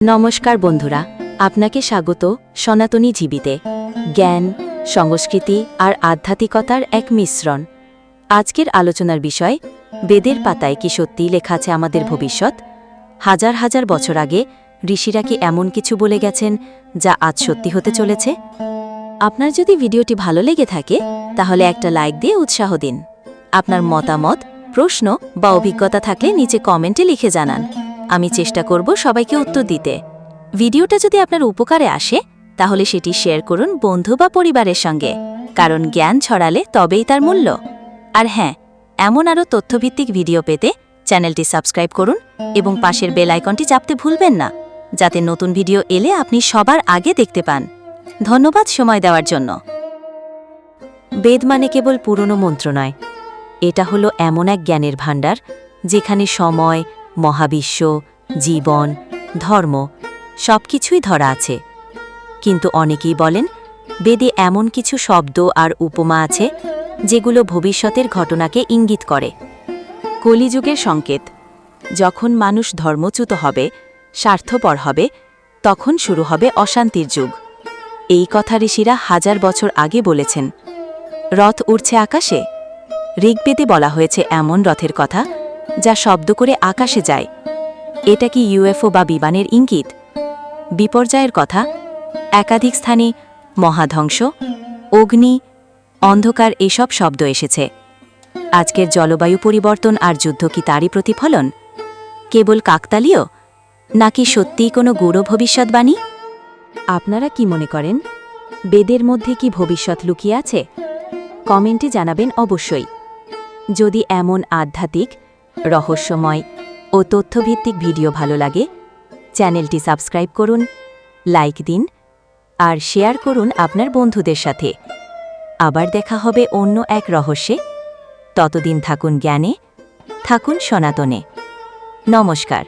নমস্কার বন্ধুরা, আপনাকে স্বাগত সনাতনী জীবিতে। জ্ঞান, সংস্কৃতি আর আধ্যাত্মিকতার এক মিশ্রণ। আজকের আলোচনার বিষয়, বেদের পাতায় কি সত্যিই লেখা আছে আমাদের ভবিষ্যৎ? হাজার হাজার বছর আগে ঋষিরা কি এমন কিছু বলে গেছেন যা আজ সত্যি হতে চলেছে? আপনার যদি ভিডিওটি ভালো লেগে থাকে, তাহলে একটা লাইক দিয়ে উৎসাহ দিন। আপনার মতামত, প্রশ্ন বা অভিজ্ঞতা থাকলে নিচে কমেন্টে লিখে জানান। আমি চেষ্টা করব সবাইকে উত্তর দিতে। ভিডিওটা যদি আপনার উপকারে আসে, তাহলে সেটি শেয়ার করুন বন্ধু বা পরিবারের সঙ্গে, কারণ জ্ঞান ছড়ালে তবেই তার মূল্য। আর হ্যাঁ এমন আরও তথ্যভিত্তিক ভিডিও পেতে চ্যানেলটি সাবস্ক্রাইব করুন এবং পাশের বেল আইকনটি চাপতে ভুলবেন না, যাতে নতুন ভিডিও এলে আপনি সবার আগে দেখতে পান। ধন্যবাদ সময় দেওয়ার জন্য। বেদ মানে কেবল পুরনো মন্ত্র নয়। এটা হলো এমন এক জ্ঞানের ভাণ্ডার, যেখানে সময় মহাবিশ্ব, জীবন, ধর্ম সবকিছুই ধরা আছে। কিন্তু অনেকেই বলেন, বেদে এমন কিছু শব্দ আর উপমা আছে যেগুলো ভবিষ্যতের ঘটনাকে ইঙ্গিত করে। কলিযুগের সংকেত, যখন মানুষ ধর্মচ্যুত হবে, স্বার্থপর হবে, তখন শুরু হবে অশান্তির যুগ। এই কথা ঋষিরা হাজার বছর আগে বলেছেন। রথ উড়ছে আকাশে? ঋগ্বেদে বলা হয়েছে এমন রথের কথা যা শব্দ করে আকাশে যায়। এটা কি ইউএফও বা বিমানের ইঙ্গিত? বিপর্যয়ের কথা, একাধিক স্থানে মহাধ্বংস, অগ্নি, অন্ধকার এসব শব্দ এসেছে। আজকের জলবায়ু পরিবর্তন আর যুদ্ধ কি তারই প্রতিফলন? কেবল কাকতালীয়? নাকি সত্যিই কোনো গূঢ় ভবিষ্যৎবাণী? আপনারা কি মনে করেন? বেদের মধ্যে কি ভবিষ্যৎ লুকিয়ে আছে? কমেন্টে জানাবেন অবশ্যই। যদি এমন আধ্যাত্মিক রহস্যময় ও তথ্যভিত্তিক ভিডিও ভালো লাগে, চ্যানেলটি সাবস্ক্রাইব করুন, লাইক দিন, আর শেয়ার করুন আপনার বন্ধুদের সাথে। আবার দেখা হবে অন্য এক রহস্যে। ততদিন থাকুন জ্ঞানে, থাকুন সনাতনে। নমস্কার।